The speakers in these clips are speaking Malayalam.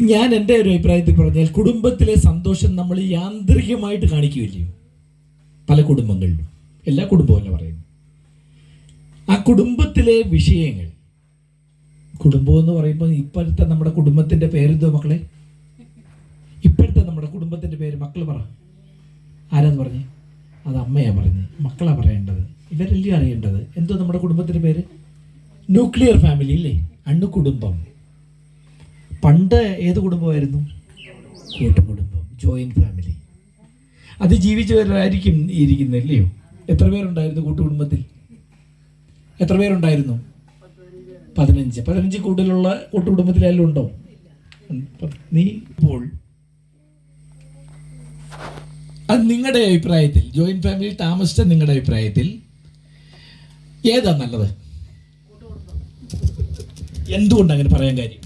ഞാൻ എന്റെ ഒരു അഭിപ്രായത്തിൽ പറഞ്ഞാൽ കുടുംബത്തിലെ സന്തോഷം നമ്മൾ യാന്ത്രികമായിട്ട് കാണിക്കുകയില്ലയോ പല കുടുംബങ്ങളിലും. എല്ലാ കുടുംബവും അല്ല പറയുന്നു. ആ കുടുംബത്തിലെ വിഷയങ്ങൾ. കുടുംബം എന്ന് പറയുമ്പോൾ ഇപ്പോഴത്തെ നമ്മുടെ കുടുംബത്തിന്റെ പേരെന്തോ മക്കളെ? ഇപ്പോഴത്തെ നമ്മുടെ കുടുംബത്തിന്റെ പേര് മക്കൾ പറ. ആരാന്ന് പറഞ്ഞു? അത് അമ്മയാ പറഞ്ഞത് മക്കളാ പറയേണ്ടത്. ഇവരല്ലേ അറിയേണ്ടത്? എന്തോ നമ്മുടെ കുടുംബത്തിന്റെ പേര്? ന്യൂക്ലിയർ ഫാമിലി ഇല്ലേ? അണുകുടുംബം. പണ്ട് ഏത് കുടുംബമായിരുന്നു? കൂട്ടുകുടുംബം ജോയിന്റ് ഫാമിലി അത് ജീവിച്ചവരായിരിക്കും ഇരിക്കുന്നില്ലയോ എത്ര പേരുണ്ടായിരുന്നു കൂട്ടുകുടുംബത്തിൽ? എത്ര പേരുണ്ടായിരുന്നു? പതിനഞ്ച്. പതിനഞ്ച് കൂടുതലുള്ള കൂട്ടുകുടുംബത്തിലെല്ലാം ഉണ്ടോ? നീ ഇപ്പോൾ അത് നിങ്ങളുടെ അഭിപ്രായത്തിൽ ജോയിന്റ് ഫാമിലി താമസിച്ച നിങ്ങളുടെ അഭിപ്രായത്തിൽ ഏതാ നല്ലത്? എന്തുകൊണ്ട് അങ്ങനെ പറയാൻ കാര്യം?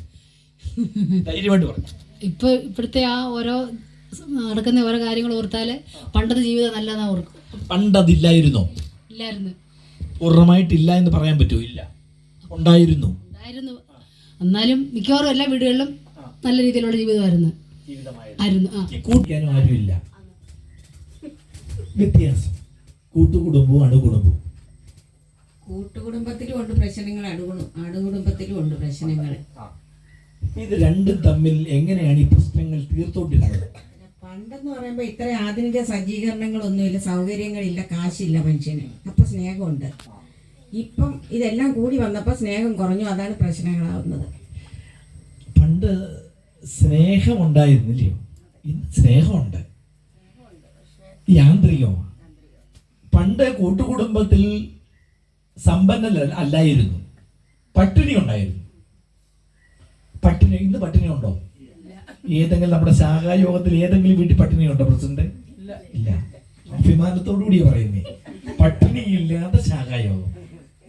ധൈര്യമായിട്ട് പറഞ്ഞു ഇപ്പൊ ഇപ്പോഴത്തെ ആ ഓരോ നടക്കുന്ന ഓരോ കാര്യങ്ങൾ ഓർത്താൽ പണ്ടത്തെ ജീവിതം നല്ലതാ ഓർക്കും. പണ്ടതില്ലായിരുന്നോ? ഇല്ലായിരുന്നു. പൂർണമായിട്ടില്ല എന്ന് പറയാൻ പറ്റുമോ? ഇല്ല. ഉണ്ടായിരുന്നു. ഉണ്ടായിരുന്നു. എന്നാലും മിക്കവാറും എല്ലാ വീടുകളിലും നല്ല രീതിയിലുള്ള ജീവിതമായിരുന്നു. ആയിരുന്നു. ആ. കൂട്ടിക്കാനും ആരുമില്ല. വ്യത്യാസം. കൂട്ടുകുടുംബവും അണുകുടുംബവും. കൂട്ടുകുടുംബത്തിലും ഉണ്ട് പ്രശ്നങ്ങൾ അണുകുടു അണുകുടുംബത്തിലും ഉണ്ട് പ്രശ്നങ്ങൾ. ഇത് രണ്ടും തമ്മിൽ എങ്ങനെയാണ് ഈ പ്രശ്നങ്ങൾ തീർത്തോണ്ടിരുന്നത്? പണ്ടെന്ന് പറയുമ്പോൾ ഇത്ര ആധുനിക സജ്ജീകരണങ്ങളൊന്നുമില്ല സൗകര്യങ്ങളില്ല കാശില്ല മനുഷ്യന്. അപ്പൊ സ്നേഹമുണ്ട്. ഇപ്പം ഇതെല്ലാം കൂടി വന്നപ്പോൾ സ്നേഹം കുറഞ്ഞു അതാണ് പ്രശ്നങ്ങളാവുന്നത്. പണ്ട് സ്നേഹമുണ്ടായിരുന്നില്ലയോ ഇന്ന് സ്നേഹമുണ്ട്. യാന്ത്രികമാണ് പണ്ട് കൂട്ടുകുടുംബത്തിൽ സമ്പന്നല്ല അല്ലായിരുന്നു. പട്ടിണി ഉണ്ടായിരുന്നു. പട്ടിണി ഇന്ന് പട്ടിണി ഉണ്ടോ ഏതെങ്കിലും നമ്മുടെ ശാഖായോഗത്തിൽ ഏതെങ്കിലും വീട്ടിൽ പട്ടിണി ഉണ്ടോ പ്രസിഡന്റ്? ഇല്ല. അഭിമാനത്തോടു കൂടി പറയുന്നേ. പട്ടിണി ഇല്ലാത്ത ശാഖായോഗം.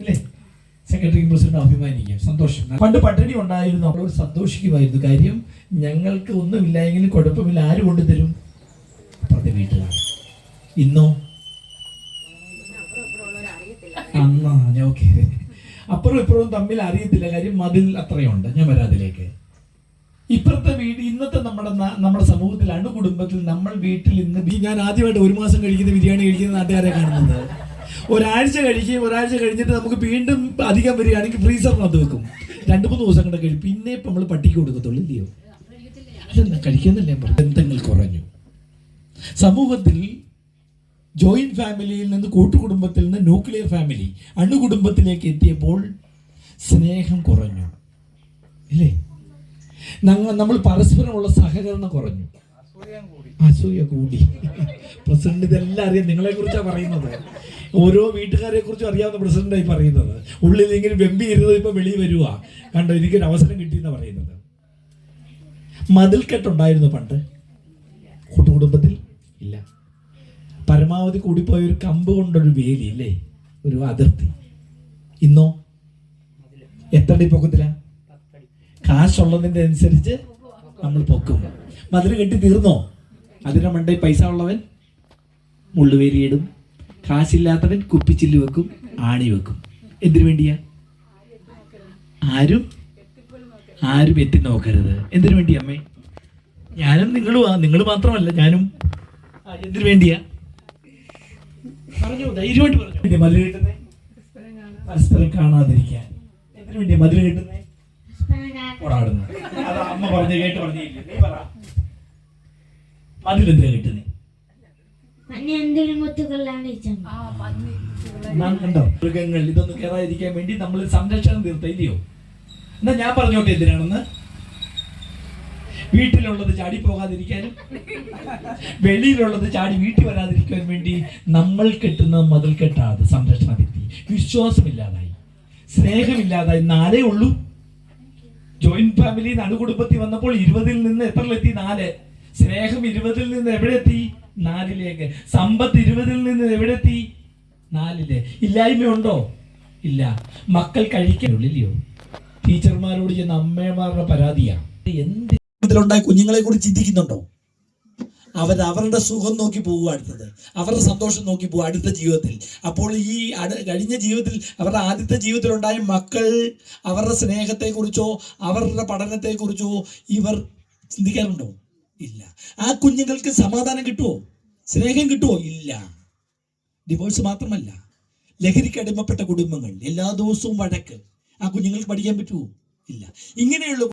അല്ലേ സെക്രട്ടറി പ്രസിഡന്റ് അഭിമാനിക്കാം. സന്തോഷം. പണ്ട് പട്ടിണി ഉണ്ടായിരുന്നു. അവർ സന്തോഷിക്കുമായിരുന്നു. കാര്യം ഞങ്ങൾക്ക് ഒന്നുമില്ലായെങ്കിലും കുഴപ്പമില്ല. ആര് കൊണ്ടുതരും? അപ്പുറത്തെ വീട്ടിലാണ്. ഇന്നോ? അപ്പുറം ഇപ്പുറവും തമ്മിൽ അറിയത്തില്ല കാര്യം മതിൽ അത്രയുണ്ട്. ഞാൻ വരാം അതിലേക്ക്. ഇപ്പുറത്തെ വീട് ഇന്നത്തെ നമ്മുടെ നമ്മുടെ സമൂഹത്തിൽ അണുകുടുംബത്തിൽ നമ്മൾ വീട്ടിൽ ഇന്ന് ഞാൻ ആദ്യമായിട്ട് ഒരു മാസം കഴിക്കുന്ന ബിരിയാണി കഴിക്കുന്ന നാട്ടുകാരെ കാണുന്നത്. ഒരാഴ്ച കഴിക്കുകയും ഒരാഴ്ച കഴിഞ്ഞിട്ട് നമുക്ക് വീണ്ടും അധികം വരികയാണെങ്കിൽ ഫ്രീസറിനകത്ത് വെക്കും. രണ്ട് മൂന്ന് ദിവസം കൂടെ കഴിയും പിന്നെ ഇപ്പം നമ്മൾ പട്ടിക്ക് കൊടുക്കത്തുള്ളൂ ഇല്ലയോ അതെന്താ കഴിക്കുന്നില്ലേ ബന്ധങ്ങൾ കുറഞ്ഞു. സമൂഹത്തിൽ ജോയിന്റ് ഫാമിലിയിൽ നിന്ന് കൂട്ടുകുടുംബത്തിൽ നിന്ന് ന്യൂക്ലിയർ ഫാമിലി അണുകുടുംബത്തിലേക്ക് എത്തിയപ്പോൾ സ്നേഹം കുറഞ്ഞു. ഇല്ലേ? ഞങ്ങൾ നമ്മൾ പരസ്പരമുള്ള സഹകരണം കുറഞ്ഞു. അസൂയ കൂടി. പ്രസിഡന്റ് ഇതെല്ലാം അറിയാം. നിങ്ങളെ കുറിച്ചാണ് പറയുന്നത്. ഓരോ വീട്ടുകാരെ കുറിച്ചും അറിയാവുന്ന പ്രസിഡന്റായി പറയുന്നത്. ഉള്ളിൽ ഇങ്ങനെ വെമ്പി ഇരുന്നത് ഇപ്പൊ വെളിയിൽ വരുക കണ്ടോ എനിക്കൊരു അവസരം കിട്ടിയെന്ന് പറയുന്നത്. മതിൽക്കെട്ടുണ്ടായിരുന്നു പണ്ട്. കൂട്ടുകുടുംബത്തിൽ ഇല്ല. പരമാവധി കൂടിപ്പോയ ഒരു കമ്പ് കൊണ്ടൊരു വേലി ഇല്ലേ? ഒരു അതിർത്തി. ഇന്നോ എത്ര അടി പൊക്കത്തില്ല കാശുള്ളതിന്റെ അനുസരിച്ച് നമ്മൾ പൊക്കും. മധുര കെട്ടി തീർന്നോ? അതിന്റെ മണ്ടയിൽ പൈസ ഉള്ളവൻ മുള്ളുവേലിയിടും കാശില്ലാത്തവൻ കുപ്പിച്ചില്ല് വെക്കും ആണി വെക്കും. എന്തിനു വേണ്ടിയാ? ആരും? ആരും എത്തി നോക്കരുത്. എന്തിനു വേണ്ടി അമ്മേ? ഞാനും നിങ്ങളും നിങ്ങൾ മാത്രമല്ല ഞാനും. എന്തിനു വേണ്ടിയാ? പറഞ്ഞു ധൈര്യമായിട്ട് പറഞ്ഞു. മതിൽ കിട്ടുന്നേ? പരസ്പരം കാണാതിരിക്കാൻ. വേണ്ടിയാ മതിൽ കിട്ടുന്നേ ഓടാടുന്നു അത് അമ്മ പറഞ്ഞു കേട്ട് പറഞ്ഞില്ലേ? നീ പറ. മതിൽ എന്തിനാ കിട്ടുന്നേ മൃഗങ്ങൾ ഇതൊന്നും കയറാതിരിക്കാൻ വേണ്ടി നമ്മൾ സംരക്ഷണം തീർത്ത ഇല്ലയോ? എന്നാ ഞാൻ പറഞ്ഞോട്ടെ എന്തിനാണെന്ന്? വീട്ടിലുള്ളത് ചാടി പോകാതിരിക്കാനും വെളിയിലുള്ളത് ചാടി വീട്ടിൽ വരാതിരിക്കാൻ വേണ്ടി നമ്മൾ കെട്ടുന്ന മതിൽ കെട്ടാതെ സംരക്ഷണ ഭിത്തി. വിശ്വാസമില്ലാതായി. സ്നേഹമില്ലാതായി. നാലേ ഉള്ളൂ. ജോയിന്റ് ഫാമിലി നടുകുടുംബത്തിൽ വന്നപ്പോൾ ഇരുപതിൽ നിന്ന് എത്രയിലെത്തി നാല്. സ്നേഹം ഇരുപതിൽ നിന്ന് എവിടെ എത്തി നാലിലേക്ക്. സമ്പത്ത് ഇരുപതിൽ നിന്ന് എവിടെ എത്തി നാലിൽ. ഇല്ലായ്മയുണ്ടോ? ഇല്ല. മക്കൾ കഴിക്കുന്നുള്ളില്ലയോ ടീച്ചർമാരോട് ചെന്ന അമ്മമാരുടെ പരാതിയാണ് എന്ത് കുഞ്ഞുങ്ങളെ കുറിച്ച് ചിന്തിക്കുന്നുണ്ടോ? അവർ അവരുടെ സുഖം നോക്കി പോകുക അടുത്തത്. അവരുടെ സന്തോഷം നോക്കി പോകുക അടുത്ത ജീവിതത്തിൽ. അപ്പോൾ ഈ അട കഴിഞ്ഞ ജീവിതത്തിൽ അവരുടെ ആദ്യത്തെ ജീവിതത്തിലുണ്ടായ മക്കൾ അവരുടെ സ്നേഹത്തെക്കുറിച്ചോ അവരുടെ പഠനത്തെക്കുറിച്ചോ ഇവർ ചിന്തിക്കാറുണ്ടോ? ഇല്ല. ആ കുഞ്ഞുങ്ങൾക്ക് സമാധാനം കിട്ടുമോ സ്നേഹം കിട്ടുമോ ഇല്ല. ഡിവോഴ്സ് മാത്രമല്ല. ലഹരിക്ക് അടിമപ്പെട്ട കുടുംബങ്ങൾ. എല്ലാ ദിവസവും വഴക്ക്. ആ കുഞ്ഞുങ്ങൾക്ക് പഠിക്കാൻ പറ്റുമോ ഇല്ല. ഇങ്ങനെയുള്ള